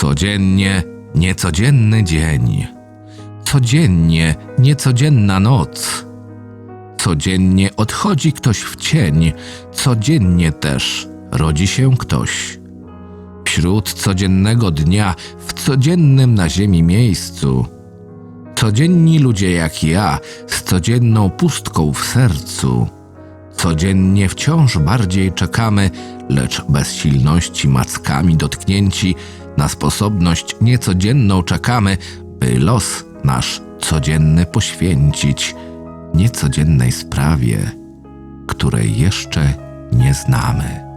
Codziennie niecodzienny dzień. Codziennie niecodzienna noc. Codziennie odchodzi ktoś w cień, codziennie też rodzi się ktoś. Wśród codziennego dnia, w codziennym na ziemi miejscu. Codzienni ludzie jak ja, z codzienną pustką w sercu. Codziennie wciąż bardziej czekamy, lecz bezsilności mackami dotknięci, na sposobność niecodzienną czekamy, by los nasz codzienny poświęcić niecodziennej sprawie, której jeszcze nie znamy.